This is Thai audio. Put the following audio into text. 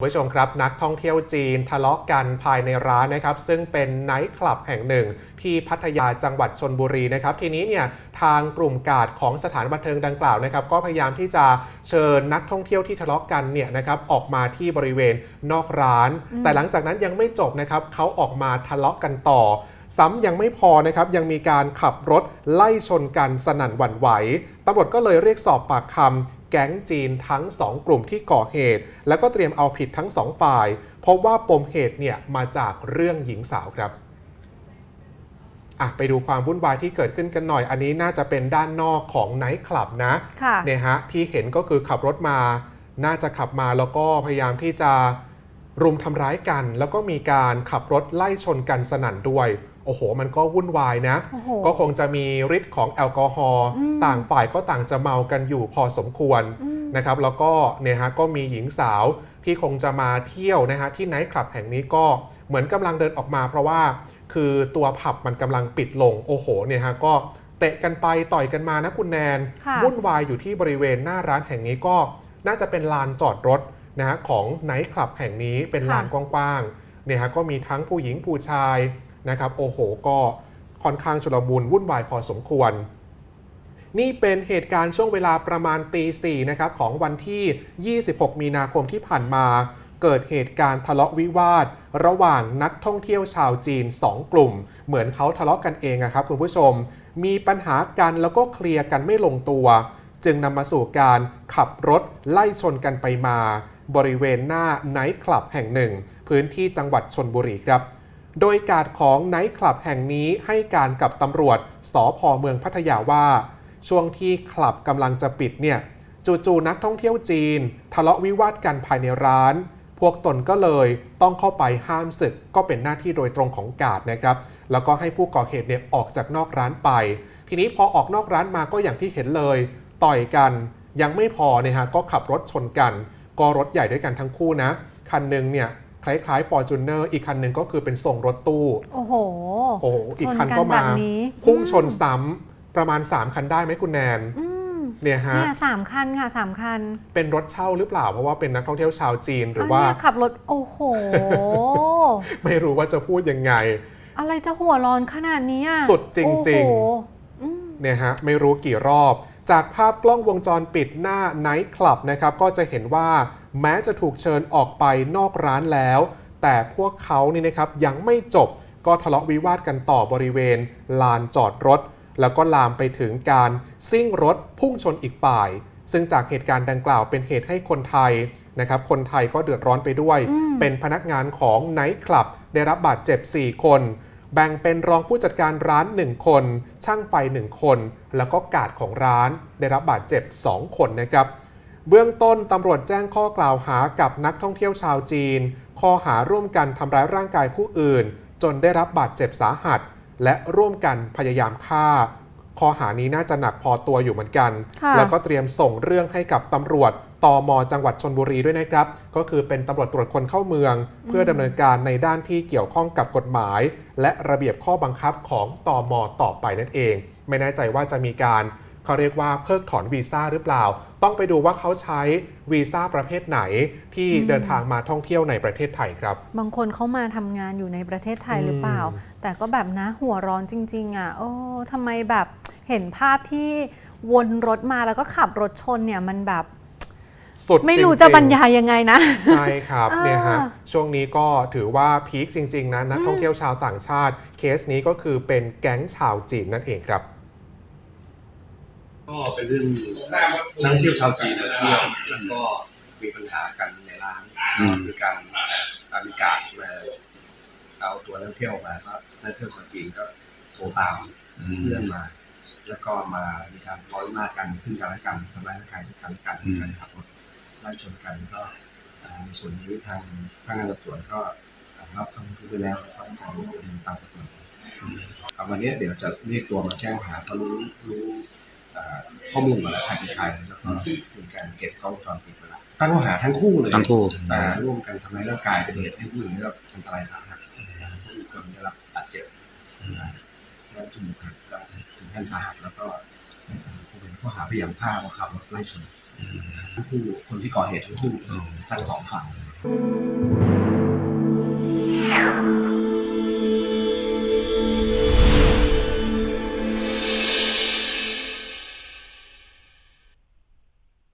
คุณผู้ชมครับ นักท่องเที่ยวจีนทะเลาะกันภายในร้านนะครับ ซึ่งเป็นไนท์คลับแห่งหนึ่ง ที่พัทยาจังหวัดชนบุรีนะครับ ทีนี้เนี่ยทางกลุ่มกาดของสถานบันเทิงดังกล่าวนะครับ ก็พยายามที่จะเชิญนักท่องเที่ยวที่ทะเลาะกันเนี่ยนะครับออกมาที่บริเวณนอกร้าน แต่หลังจากนั้นยังไม่จบนะครับเขาออกมาทะเลาะกันต่อซ้ำยังไม่พอนะครับ ยังมีการขับรถไล่ชนกันสนั่นหวั่นไหวตำรวจก็เลยเรียกสอบปากคำ แก๊งจีนทั้ง 2 กลุ่มที่ก่อเหตุ แล้วก็เตรียมเอาผิดทั้ง 2 ฝ่าย เพราะว่าปมเหตุเนี่ยมาจากเรื่องหญิงสาวครับอะไปดูความวุ่นวายที่เกิดขึ้นกันหน่อย อันนี้น่าจะเป็นด้านนอกของไนท์คลับนะค่ะเนี่ยฮะที่เห็นก็คือขับรถมา น่าจะขับมาแล้วก็พยายามที่จะรุมทำร้ายกัน แล้วก็มีการขับรถไล่ชนกันสนั่นด้วย โอ้โห มันก็วุ่นวายนะโอ้โหก็คงจะมีฤทธิ์ของแอลกอฮอล์อืมต่างฝ่ายก็ต่างจะเมากันอยู่พอสมควรอืมนะครับ แล้วก็เนี่ยฮะก็มีหญิงสาวที่คงจะมาเที่ยวนะฮะที่ไนท์คลับแห่งนี้ก็เหมือนกำลังเดินออกมาเพราะว่าคือตัวผับมันกำลังปิดลงโอ้โหเนี่ยฮะก็เตะกันไปต่อยกันมานะคุณแนนค่ะวุ่นวายอยู่ที่บริเวณหน้าร้านแห่งนี้ก็น่าจะเป็นลานจอดรถนะฮะของไนท์คลับแห่งนี้เป็นลานกว้างๆเนี่ยฮะก็มีทั้งผู้หญิงผู้ชาย นะครับโอ้โหก็ค่อนข้างชุลมุนวุ่นวายพอสมควร นี่เป็นเหตุการณ์ช่วงเวลาประมาณตีสี่นะครับของวันที่ 26 มีนาคมที่ผ่านมา เกิดเหตุการณ์ทะเลาะวิวาท ระหว่างนักท่องเที่ยวชาวจีน 2 กลุ่ม เหมือนเขาทะเลาะกันเองอะครับคุณผู้ชม มีปัญหากันแล้วก็เคลียร์กันไม่ลงตัว จึงนำมาสู่การขับรถไล่ชนกันไปมา บริเวณหน้าไนท์คลับแห่งหนึ่ง พื้นที่จังหวัดชนบุรีครับ โดยการดของไนท์คลับแห่งนี้ให้การกับตำรวจสพเมืองพัทยาว่า ช่วงที่คลับกำลังจะปิดเนี่ยจู่ๆนักท่องเที่ยวจีน ทะเลาะวิวาทกันภายในร้าน พวกตนก็เลยต้องเข้าไปห้ามศึกก็เป็นหน้าที่โดยตรงของกาดนะครับ แล้วก็ให้ผู้ก่อเหตุเนี่ยออกจากนอกร้านไป ทีนี้พอออกนอกร้านมาก็อย่างที่เห็นเลย ต่อยกันยังไม่พอเนี่ยฮะก็ขับรถชนกัน ก็รถใหญ่ด้วยกันทั้งคู่นะคันหนึ่งเนี่ย คล้ายๆ Fortuner อีกคันหนึ่งก็คือเป็นทรงรถตู้ โอ้โห โอ้โหอีกคันชนกันก็มาแบบนี้พุ่งอืมชนซ้ำประมาณ 3 คันได้ไหมคุณแนนอืมเนี่ยฮะเนี่ยสามคันค่ะสามคัน เป็นรถเช่าหรือเปล่าเพราะว่าเป็นนักท่องเที่ยวชาวจีนหรือว่านเนี้ยขับรถโอ้โห ไม่รู้ว่าจะพูดยังไง อะไรจะหัวร้อนขนาดนี้อะสุดจริงๆโอ้โหอืมเนี่ยฮะไม่รู้กี่รอบ จากภาพกล้องวงจรปิดหน้าไนท์คลับนะครับ ก็จะเห็นว่า แม้จะถูกเชิญออกไปนอกร้านแล้ว แต่พวกเขานี่นะครับยังไม่จบก็ทะเลาะวิวาทกันต่อบริเวณ ลานจอดรถ แล้วก็ลามไปถึงการซิ่งรถพุ่งชนอีกฝ่าย ซึ่งจากเหตุการณ์ดังกล่าวเป็นเหตุให้คนไทยนะครับคนไทยก็เดือดร้อนไปด้วยอืมเป็นพนักงานของไนท์คลับ ได้รับบาดเจ็บ 4 คน แบ่งเป็นรองผู้จัดการร้าน 1 คน ช่างไฟ 1 คน แล้วก็กาดของร้านได้รับบาดเจ็บ 2 คนนะครับ เบื้องต้นตำรวจแจ้งข้อกล่าวหากับนักท่องเที่ยวชาวจีน ข้อหาร่วมกันทำร้ายร่างกายผู้อื่น จนได้รับบาดเจ็บสาหัส และร่วมกันพยายามฆ่า ข้อหานี้น่าจะหนักพอตัวอยู่เหมือนกันค่ะแล้วก็เตรียมส่งเรื่องให้กับตำรวจตมจังหวัดชนบุรีด้วยนะครับ ก็คือเป็นตำรวจตรวจคนเข้าเมือง เพื่อดำเนินการในด้านที่เกี่ยวข้องกับกฎหมาย และระเบียบข้อบังคับของตมต่อไปนั่นเอง ไม่แน่ใจว่าจะมีการ เขาเรียกว่าเพิกถอนวีซ่าหรือเปล่า ต้องไปดูว่าเขาใช้วีซ่าประเภทไหนที่อืมเดินทางมาท่องเที่ยวในประเทศไทยครับ บางคนเขามาทำงานอยู่ในประเทศไทยอืมหรือเปล่า แต่ก็แบบนะหัวร้อนจริง ๆ อะ โอ้ทำไมแบบเห็นภาพที่วนรถมาแล้วก็ขับรถชนเนี่ยมันแบบสุดไม่รู้งๆจะบรรยายยังไงนะ ใช่ครับอ่าเนี่ยฮะช่วงนี้ก็ถือว่าพีคจริง ๆนะนักท่องเที่ยวชาวต่างชาติ เคสนี้ก็คือเป็นแก๊งชาวจีนนั่นเองครับ ก็เป็นเรื่องนักท่องเที่ยวชาวจีนมาเที่ยวแล้วก็มีปัญหากันในร้านอืมมีการการมีการมาเอาตัวนักท่องเที่ยวมาก็นักท่องเที่ยวชาวจีนก็โทรตามเพื่อนมา แล้วก็มามีการร้อยหน้ากันซึ่งกันและกันทำร้ายร่างกายซึ่งกันและกันอืมการขับรถไล่ชนกันก็อ่าในส่วนนี้ทางพนักงานสอบสวนก็รับคำพูดไปแล้วแล้วก็ทางดำเนินตามกฎหมายครับวันนี้เดี๋ยวจะเรียกตัวมาแจ้งหาเขารู้รู้อ่า ข้อมูลมาแล้วใครเป็นใครแล้วก็มีการเก็บกล้องวงจรปิดมาแล้วตั้งข้อหาทั้งคู่เลยทั้งคู่ อ่าร่วมกันทำร้ายร่างกายเป็นเหตุให้ผู้อื่นได้รับอันตรายสาหัสผู้อื่นก็ได้รับบาดเจ็บนะแล้วจมูกหักก็ถึงขั้นสาหัสแล้วก็ผู้เป็นข้อหาพยายามฆ่าว่าขับรถไล่ชนอทั้งคู่คนที่ก่อเหตุทั้งคู่ทั้งสองฝ่าย